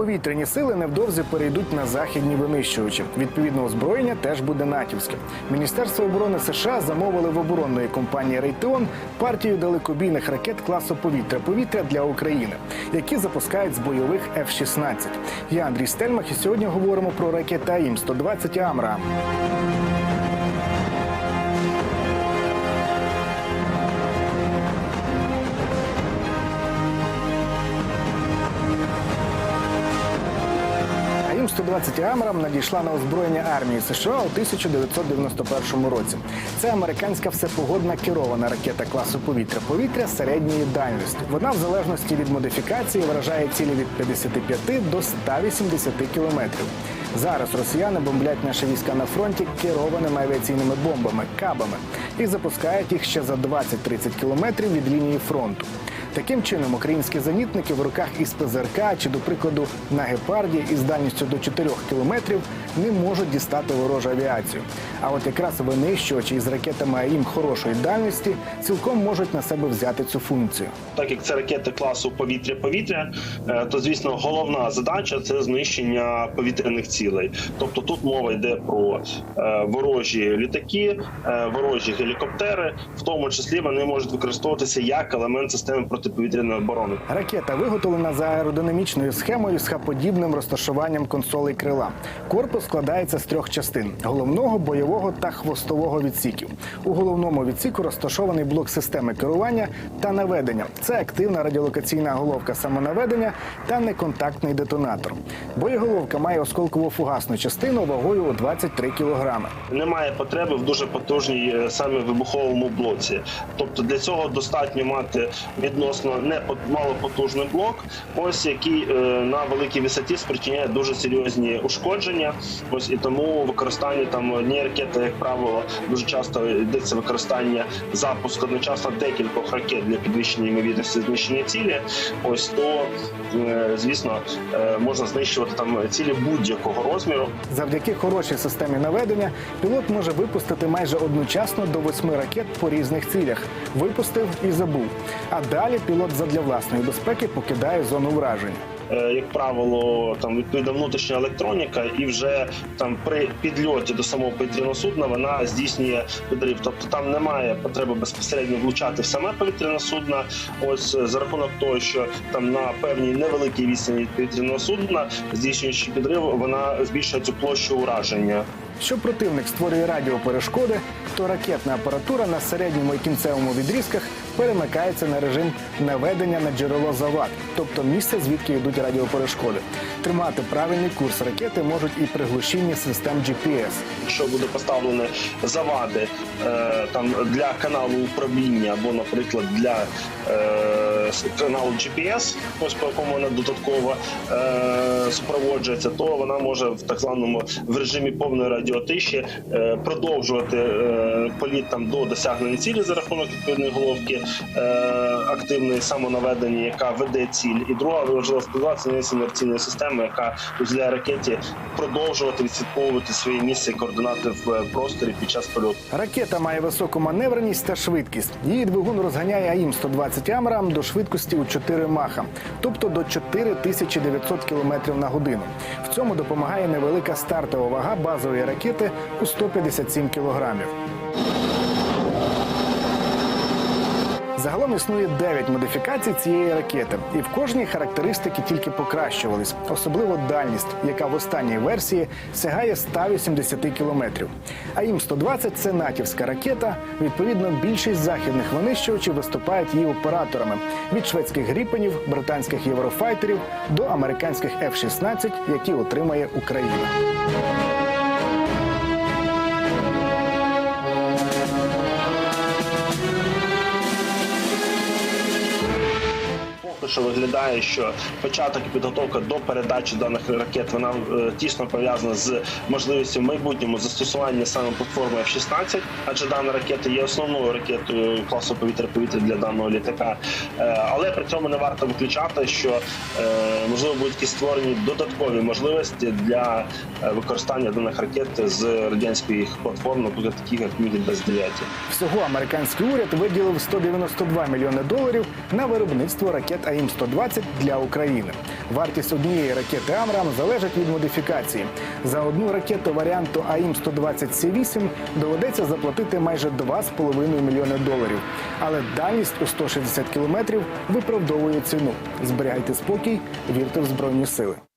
Повітряні сили невдовзі перейдуть на західні винищувачі. Відповідно, озброєння теж буде натівське. Міністерство оборони США замовили в оборонної компанії Рейтеон партію далекобійних ракет класу повітря-повітря для України, які запускають з бойових F-16. Я Андрій Стельмах, і сьогодні говоримо про ракети АІМ 120 АІМ 120 Амрам надійшла на озброєння армії США у 1991 році. Це американська всепогодна керована ракета класу повітря-повітря середньої дальності. Вона в залежності від модифікації вражає цілі від 55 до 180 кілометрів. Зараз росіяни бомблять наші війська на фронті керованими авіаційними бомбами кабами і запускають їх ще за 20-30 кілометрів від лінії фронту. Таким чином, українські зенітники в руках із ПЗРК чи, до прикладу, на гепарді із дальністю до 4 кілометрів не можуть дістати ворожу авіацію. А от якраз винищувачі із ракетами АІМ хорошої дальності цілком можуть на себе взяти цю функцію. так як це ракети класу повітря-повітря, е, то звісно головна задача це знищення повітряних цілей. Тобто тут мова йде про е, ворожі літаки, е, ворожі гелікоптери, в тому числі вони можуть використовуватися як елемент системи протиповітряної оборони. Ракета виготовлена за аеродинамічною схемою з хаподібним розташуванням консолей крила. Корпус складається з трьох частин: головного, бойового та хвостового відсіків. У головному відсіку розташований блок системи керування та наведення. Це активна радіолокаційна головка самонаведення та неконтактний детонатор. Боєголовка має осколково-фугасну частину вагою у 23 кілограми. Немає потреби в дуже потужній е, саме вибуховому блоці. Тобто для цього достатньо мати відносно не по- малопотужний блок, ось який е, на великій висоті спричиняє дуже серйозні ушкодження. Ось і тому використання там однієї ракети, як правило, дуже часто йдеться використання запуск одночасно декількох ракет для підвищення ймовірності знищення цілі. Ось то е, звісно е, можна знищувати там цілі будь-якого розміру. Завдяки хорошій системі наведення пілот може випустити майже одночасно до восьми ракет по різних цілях. Випустив і забув. А далі пілот задля власної безпеки покидає зону враження. Е, як правило, там відповідна внутрішня електроніка, і вже там при підльоті до самого повітряного судна вона здійснює підрив. Тобто там немає потреби безпосередньо влучати в саме повітряне судно. Ось е, за рахунок того, що там на певній невеликій відстані від повітряного судна, здійснюючи підрив, вона збільшує цю площу ураження. Якщо противник створює радіоперешкоди, то ракетна апаратура на середньому і кінцевому відрізках перемикається на режим наведення на джерело завад, тобто місце, звідки йдуть радіоперешкоди. Тримати правильний курс ракети можуть і при глушінні систем GPS. Якщо буде поставлені завади е, там для каналу управління або, наприклад, для е, каналу GPS, ось по якому вона додатково е, супроводжується, то вона може в так званому в режимі повної радіотиші е, продовжувати е, політ там до досягнення цілі за рахунок відповідної головки е, активної самонаведення, яка веде ціль. І друга важлива складова це є інерційної системи, яка дозволяє ракеті продовжувати відслідковувати своє місце і координати в е, просторі під час польоту. Ракета має високу маневреність та швидкість. Її двигун розганяє АІМ 120 Амрам до швидкості у 4 маха, тобто до 4900 км на годину. В цьому допомагає невелика стартова вага базової ракети у 157 кілограмів. Загалом існує 9 модифікацій цієї ракети, і в кожній характеристики тільки покращувались, особливо дальність, яка в останній версії сягає 180 кілометрів. А їм 120 це натівська ракета. Відповідно, більшість західних винищувачів виступають її операторами від шведських гріпенів, британських єврофайтерів до американських F-16, які отримає Україна. Що виглядає, що початок і підготовка до передачі даних ракет вона е, тісно пов'язана з можливістю в майбутньому застосування саме платформи F-16, адже дана ракета є основною ракетою класу повітря-повітря для даного літака. Е, Але при цьому не варто виключати, що е, можливо будуть якісь створені додаткові можливості для використання даних ракет з радянських платформ, наприклад, таких як Міг 29 Всього американський уряд виділив 192 мільйони доларів на виробництво ракет АІМ АІМ-120 для України. Вартість однієї ракети Амрам залежить від модифікації. За одну ракету варіанту АІМ-120С8 доведеться заплатити майже 2,5 мільйони доларів. Але дальність у 160 кілометрів виправдовує ціну. Зберігайте спокій, вірте в збройні сили.